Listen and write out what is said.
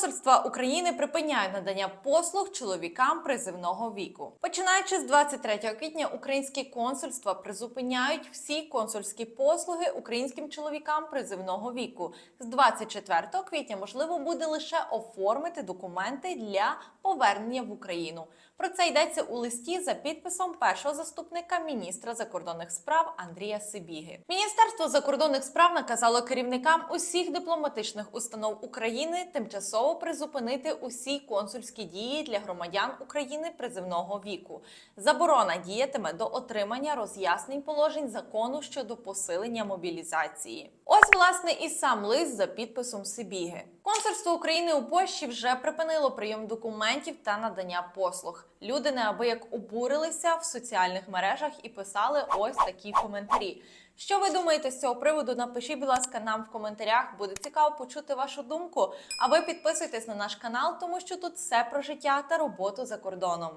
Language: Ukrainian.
Консульства України припиняють надання послуг чоловікам призивного віку. Починаючи з 23 квітня, українські консульства призупиняють всі консульські послуги українським чоловікам призивного віку. З 24 квітня можливо буде лише оформити документи для повернення в Україну. Про це йдеться у листі за підписом першого заступника міністра закордонних справ Андрія Сибіги. Міністерство закордонних справ наказало керівникам усіх дипломатичних установ України тимчасово призупинити усі консульські дії для громадян України призивного віку. Заборона діятиме до отримання роз'яснень положень закону щодо посилення мобілізації. Ось власне і сам лист за підписом Сибіги. Консульство України у Польщі вже припинило прийом документів та надання послуг. Люди неабияк обурилися в соціальних мережах і писали ось такі коментарі. Що ви думаєте з цього приводу? Напишіть, будь ласка, нам в коментарях. Буде цікаво почути вашу думку. А ви підписуйтесь на наш канал, тому що тут все про життя та роботу за кордоном.